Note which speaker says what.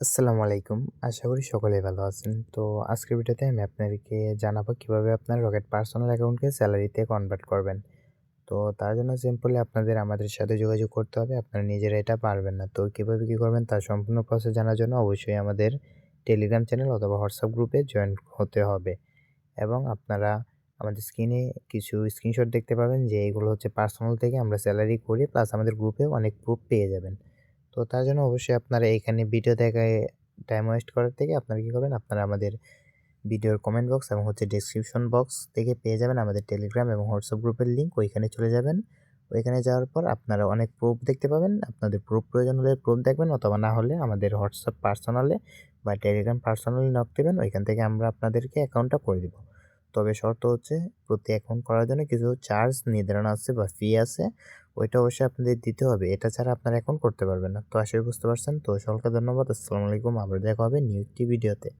Speaker 1: আসসালামু আলাইকুম। আশা করি সকলেই ভালো আছেন। তো আজকের ভিডিওতে আমি আপনাদেরকে জানাব কীভাবে আপনার রকেট পার্সোনাল অ্যাকাউন্টকে স্যালারিতে কনভার্ট করবেন। তো তার জন্য সিম্পলি আপনাদের আমাদের সাথে যোগাযোগ করতে হবে। আপনারা নিজেরা এটা পারবেন না। তো কীভাবে কি করবেন তার সম্পূর্ণ প্রসেস জানার জন্য অবশ্যই আমাদের টেলিগ্রাম চ্যানেল অথবা হোয়াটসঅ্যাপ গ্রুপে জয়েন হতে হবে। এবং আপনারা আমাদের স্ক্রিনে কিছু স্ক্রিনশট দেখতে পাবেন যে এগুলো হচ্ছে পার্সোনাল থেকে আমরা স্যালারি করি প্লাস আমাদের গ্রুপে অনেক প্রুফ পেয়ে যাবেন। তো তার জন্য অবশ্যই আপনারা এখানে ভিডিও দেখায় টাইম ওয়েস্ট করার থেকে আপনারা কী করবেন? আপনারা আমাদের ভিডিওর কমেন্ট বক্স এবং হচ্ছে ডিসক্রিপশন বক্স থেকে পেয়ে যাবেন আমাদের টেলিগ্রাম এবং হোয়াটসঅ্যাপ গ্রুপের লিঙ্ক ওইখানে চলে যাবেন। ওইখানে যাওয়ার পর আপনারা অনেক প্রুফ দেখতে পাবেন। আপনাদের প্রুফ প্রয়োজন হলে প্রুফ দেখবেন অথবা না হলে আমাদের হোয়াটসঅ্যাপ পার্সোনালে বা টেলিগ্রাম পার্সোনালি নক দেবেন। ওইখান থেকে আমরা আপনাদেরকে অ্যাকাউন্টটা করে দেবো। তবে শর্ত হচ্ছে প্রতি অ্যাকাউন্ট করার জন্য কিছু চার্জ নির্ধারণ আছে বা ফি আছে, ওইটা অবশ্যই আপনাদের দিতে হবে। এটা ছাড়া আপনারা অ্যাকাউন্ট করতে পারবেন না। তো আশা বুঝতে পারছেন। তো সকলকে ধন্যবাদ। আসসালামু আলাইকুম। আবার দেখা হবে নিউ একটি ভিডিওতে